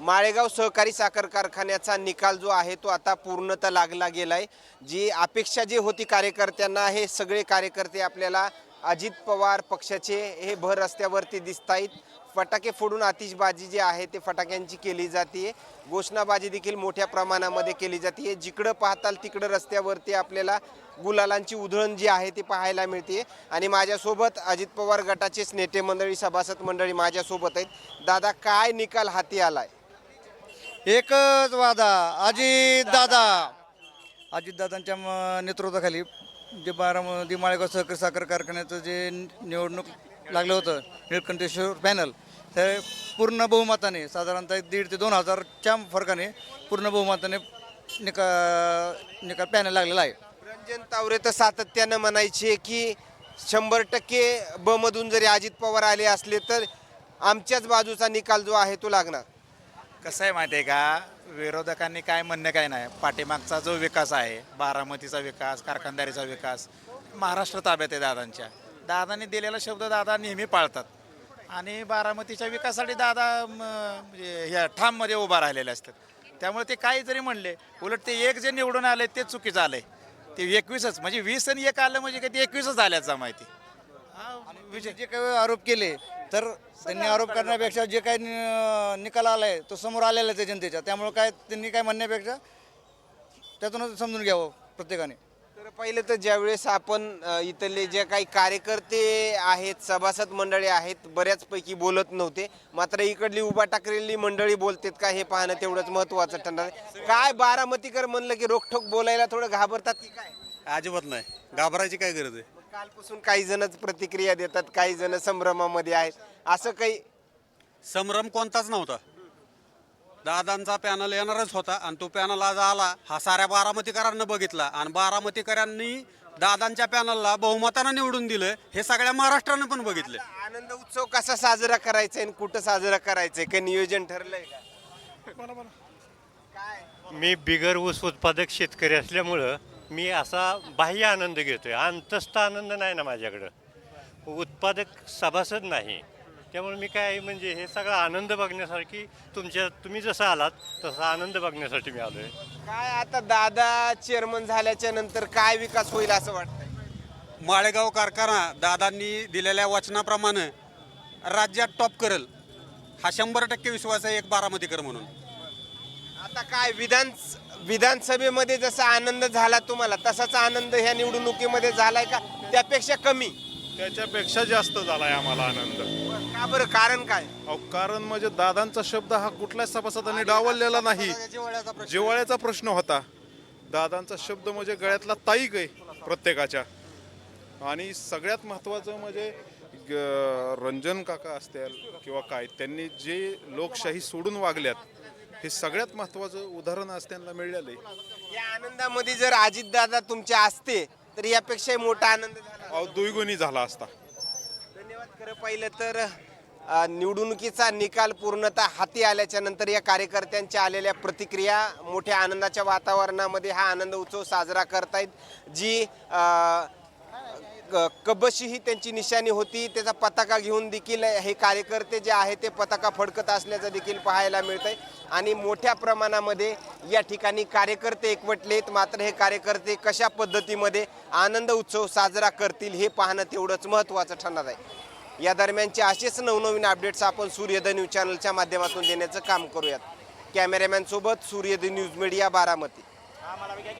माळेगाव सहकारी साखर कारखान्याचा निकाल जो आहे तो आता पूर्णतः लागला गेलाय. जी अपेक्षा जी होती कार्यकर्त्यांना हे सगळे कार्यकर्ते आपल्याला अजित पवार पक्षाचे हे भर रस्त्यावरती दिसत आहेत फटाके फोडून आतिषबाजी जी आहे ते फटाक्यांची केली जाते घोषणाबाजी देखील मोठ्या प्रमाणामध्ये केली जाते जिकडं पाहताल तिकडं रस्त्यावरती आपल्याला गुलालांची उधळण जी आहे ती पाहायला मिळते आणि माझ्यासोबत अजित पवार गटाचेच नेते मंडळी सभासद मंडळी माझ्यासोबत आहेत. दादा काय निकाल हाती आलाय? एकच वादा अजित दादा. अजित दादांच्या म- नेतृत्वाखाली जे बारामती माळेगाव सहकारी साखर कारखान्याचं जे निवडणूक लागलं होतं निळकंठेश्वर पॅनल तर पूर्ण बहुमताने साधारणतः दीड ते दोन हजारच्या फरकाने पूर्ण बहुमताने निका निकाल पॅनल लागलेला आहे. रंजन तावरे तर सातत्यानं म्हणायचे की शंभर टक्के ब मधून जरी अजित पवार आले असले तर आमच्याच बाजूचा निकाल जो आहे तो लागणार. कसं आहे माहिती आहे का? विरोधकांनी काय म्हणणं काय नाही. पाठीमागचा जो विकास आहे बारामतीचा विकास कारखानदारीचा विकास महाराष्ट्र ताब्यात आहे दादांच्या. दादांनी दिलेला शब्द दादा नेहमी पाळतात. आणि बारामतीच्या विकासासाठी दादा म्हणजे ह्या ठाममध्ये उभा राहिलेले असतात. त्यामुळे ते काही जरी म्हणले उलट ते एक जे निवडून आले ते चुकीचं आलंय. ते एकवीसच म्हणजे वीस आणि एक आलं म्हणजे काय ते एकवीसच आल्याचा माहिती. हा, विजय. जे काही आरोप केले तर त्यांनी आरोप करण्यापेक्षा जे काही नि- निकाल आलाय तो समोर आलेला आहे जनतेच्या. त्यामुळे काय त्यांनी काय म्हणण्यापेक्षा त्यातूनच समजून घ्यावं प्रत्येकाने. तर पहिलं तर ज्यावेळेस आपण अ, इथले जे काही कार्यकर्ते आहेत सभासद मंडळी आहेत बऱ्याचपैकी बोलत नव्हते. मात्र इकडली उभा टाकलेली मंडळी बोलतात का हे पाहणं तेवढंच महत्त्वाचं ठरणार आहे. काय बारामतीकर म्हणलं की रोखठोक बोलायला थोडं घाबरतात की काय? अजिबात नाही. घाबरायची काय गरज आहे? कालपासून काही जणच प्रतिक्रिया देतात काही जण संभ्रमामध्ये आहेत. असं काही संभ्रम कोणताच नव्हता. दादांचा पॅनल येणारच होता आणि तो पॅनल आज आला. हा साऱ्या बारामतीकरांना बघितला आणि बारामतीकरांनी दादांच्या पॅनलला बहुमतानं निवडून दिलं. हे सगळ्या महाराष्ट्रानं पण बघितलं. आनंद उत्सव कसा साजरा करायचा आणि कुठं साजरा करायचंय काही नियोजन ठरलंय का? काय? मी बिगर ऊस उत्पादक शेतकरी असल्यामुळं मी असा बाह्य आनंद घेतोय. अंतस्थ आनंद नाही ना माझ्याकडं. उत्पादक सभासद नाही. त्यामुळे मी काय म्हणजे हे सगळा आनंद बघण्यासारखी तुमच्या तुम्ही जसं आलात तसा आनंद बघण्यासाठी मी आलोय. काय आता दादा चेअरमन झाल्याच्यानंतर काय विकास होईल असं वाटतंय? माळेगाव कारखाना दादांनी दिलेल्या वचनाप्रमाणे राज्यात टॉप करेल. हा शंभर टक्के विश्वास आहे एक बारामतीकर म्हणून. आता काय विधान विधानसभेमध्ये जसा आनंद झाला तुम्हाला तसाच आनंद ह्या निवडणुकीमध्ये झालाय का? त्यापेक्षा कमी. त्याच्यापेक्षा जास्त झालाय आम्हाला आनंद. का बरं? कारण काय? अहो कारण म्हणजे दादांचा शब्द हा कुठल्याच सभासदांनी डावललेला नाही. जिवाळ्याचा प्रश्न. होता. दादांचा शब्द म्हणजे गळ्यातला ताईक आहे प्रत्येकाच्या. आणि सगळ्यात महत्त्वाचं म्हणजे ग- रंजन काका असतील किंवा काय त्यांनी जे लोकशाही सोडून वागल्यात हे सगळ्यात महत्त्वाचं उदाहरण आज त्यांना मिळालं आहे या आनंदामध्ये जर अजितदादा तुमचे असते तर यापेक्षाही मोठा आनंद झाला. अहो दुईगुणी झाला असता. धन्यवाद खरं पाहिलं तर अ, निवडणुकीचा निकाल पूर्णतः हाती आल्याच्यानंतर या कार्यकर्त्यांच्या आलेल्या प्रतिक्रिया मोठ्या आनंदाच्या वातावरणामध्ये हा आनंद उत्सव साजरा करतायत जी अ, क- कबशी ही त्यांची निशाणी होती. त्याचा पताका घेऊन देखील हे कार्यकर्ते जे आहे ते पताका फडकत असल्याचं देखील पाहायला मिळतंय. आणि मोठ्या प्रमाणामध्ये या ठिकाणी कार्यकर्ते एकवटलेत. मात्र हे कार्यकर्ते कशा पद्धतीमध्ये आनंद उत्सव साजरा करतील हे पाहणं तेवढंच महत्त्वाचं ठरणार आहे. या दरम्यानचे असेच नवनवीन अपडेट्स आपण सूर्यद न्यूज चॅनलच्या माध्यमातून देण्याचं काम करूयात. कॅमेरामॅनसोबत सूर्यद न्यूज मीडिया बारामती.